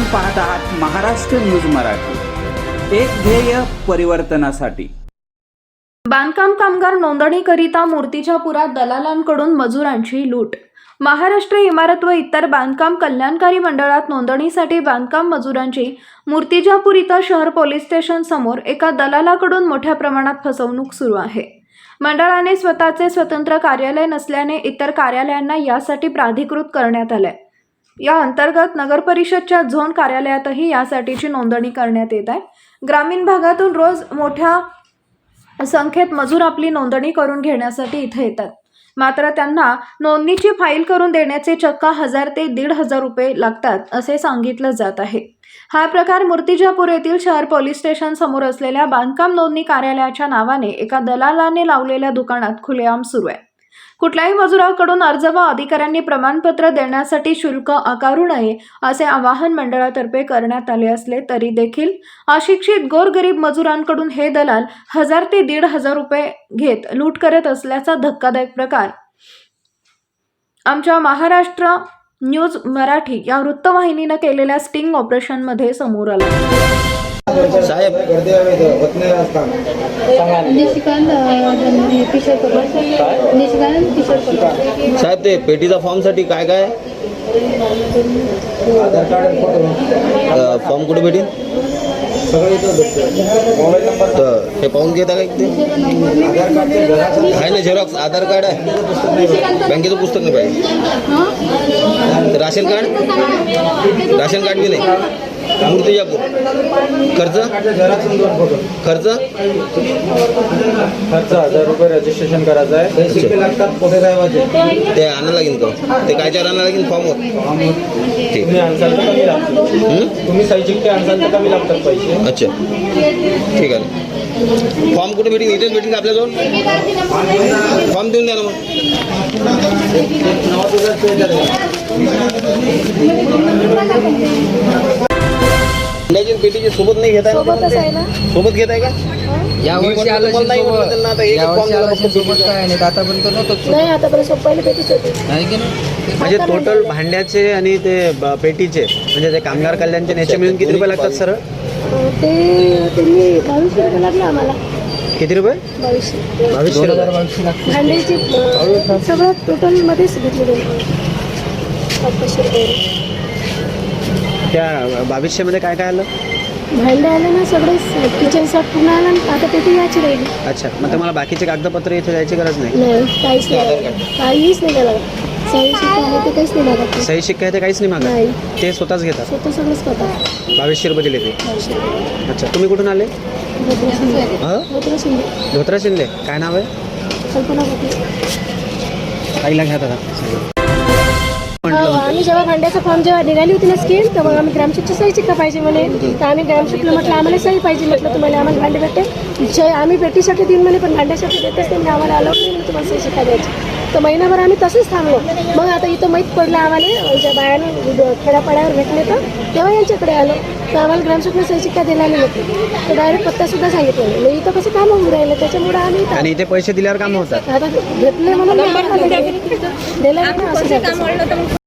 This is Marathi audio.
आपण पाहत आहात महाराष्ट्र न्यूज मराठी. एक ध्येय परिवर्तनासाठी. बांधकाम कामगार नोंदणीकरिता मूर्तीच्या पुरात दलालांकडून मजुरांची लूट. महाराष्ट्र इमारत व इतर बांधकाम कल्याणकारी मंडळात नोंदणीसाठी बांधकाम मजुरांची मूर्तिजापूर इथं शहर पोलीस स्टेशन समोर एका दलालाकडून मोठ्या प्रमाणात फसवणूक सुरू आहे. मंडळाने स्वतःचे स्वतंत्र कार्यालय नसल्याने इतर कार्यालयांना यासाठी प्राधिकृत करण्यात आलंय. या अंतर्गत नगर परिषदच्या झोन कार्यालयातही यासाठीची नोंदणी करण्यात येत आहे. ग्रामीण भागातून रोज मोठ्या संख्येत मजूर आपली नोंदणी करून घेण्यासाठी इथे येतात. मात्र त्यांना नोंदणीची फाईल करून देण्याचे चक्क हजार ते दीड हजार रुपये लागतात असे सांगितलं जात आहे. हा प्रकार मूर्तिजापूर येथील शहर पोलीस स्टेशन समोर असलेल्या बांधकाम नोंदणी कार्यालयाच्या नावाने एका दलालाने लावलेल्या दुकानात खुलेआम सुरू आहे. कुठल्याही मजुराकडून अर्ज व अधिकाऱ्यांनी प्रमाणपत्र देण्यासाठी शुल्क आकारू नये असे आवाहन मंडळातर्फे करण्यात आले असले तरी देखील अशिक्षित गोरगरीब मजुरांकडून हे दलाल हजार ते दीड हजार रुपये घेत लूट करत असल्याचा धक्कादायक प्रकार. आमच्या महाराष्ट्र न्यूज मराठी या वृत्तवाहिनीनं केलेल्या स्टिंग ऑपरेशनमध्ये समोर आला. साहेब. निशिकांत किशोर कपूर निशिकांत किशोर कपूर साहेब ते पेटीचा फॉर्मसाठी काय? काय फॉर्म कुठे भेटेल? तर हे पाहून घेता का इथे? आहे ना झेरॉक्स आधार कार्ड आहे. बँकेचं पुस्तक नाही पाहिजे. Ration card? राशन कार्ड बी नाही मूर्तिजापूर खर्च? खर्च? खर्च हजार रुपये रजिस्ट्रेशन करायचं आहे. लागतात कुठे साहेबाचे. ते आणायला लागेल का? ते कायच्यावर आणायला लागेल? फॉर्मवर ठीक. तुम्ही सही शिक्के आणसाल तर कमी लागतात पैसे. अच्छा. ठीक आहे. फॉर्म कुठे भेटेल? इथेच भेटेल आपल्याजवळ? फॉर्म देऊन द्या ना मग. आणि सोबत नाही घेताय ना? सोबतच आहे ना? सोबत घेताय का? या मी वर्षी म्हटलं आलं तुम्हाला नाही आता या वर्षी दिला आलं फक्त सोबत. काय नाही आतापर्यंत नव्हतं नाही आतापर्यंत सोपायला भेटीच होती. नाही की नाही? म्हणजे टोटल भांड्याचे आणि ते ब- पेटीचे म्हणजे ते कामगार कल्याणचे याचे मिळून किती रुपये लागतात सर? अं, ते त्यांनी बावीसशे रुपये लागले आम्हाला. किती रुपये? बावीसशे. बावीसशे दोन हजार रुपये बावीसशे लागते भांड्याची अं, सगळं टोटलमध्येच घेतले त्यांनी. पाचशे रुपये. त्या बावीसशे मध्ये काय काय आलं? आले ना सगळे किचन सेट पूर्ण आला आणि आता पेटी याची राहिली. अच्छा मग तुम्हाला बाकीचे कागदपत्र इथे द्यायची गरज नाही. नाही काहीच नाही काहीच नाही त्याला सही शिक्का आहे ते काहीच नाही लागत. सही शिक्का आहे ते काहीच नाही मागत? ते स्वतःच घेतात? स्वतः सगळंच करतात. बावीसशे रुपये दिले ते. अच्छा तुम्ही कुठून आले? भद्रा शिंदे. हां? भद्रा शिंदे. धोत्रा शिंदे. काय नाव आहे? कल्पना आईला घ्या दादा. हो, आम्ही जेव्हा भांड्याचा फॉर्म जेव्हा निघाली होती ना स्कीम तर मग आम्ही ग्रामशिकची सही शिक्का पाहिजे म्हणे. तर आम्ही ग्रामशिकला म्हटलं आम्हाला सही पाहिजे म्हटलं तुम्हाला आम्हाला भांडे भेटते जे आम्ही पेटीसाठी देईन म्हणे पण भांड्यासाठी देतच नाही म्हणे आम्हाला अलाउड नाही म्हणे तुम्हाला सही शिक्का द्यायची. तर महिनाभर आम्ही तसंच थांबलो. मग आता इथं माहीत पडलं आम्हाला ज्या बायाने खेड्यापाड्यावर भेटले तर तेव्हा यांच्याकडे आलो. तर आम्हाला ग्रामशिकला सही शिक्का दिला नाही होते तर डायरेक्ट पत्तासुद्धा सांगितलं नाही. मग इथं कसं काम होऊन राहिलं? त्याच्यामुळं आम्ही इथं आणि इथे पैसे दिल्यावर काम होतात. आता भेटले म्हणून दिलं. नाही ना असं झालं.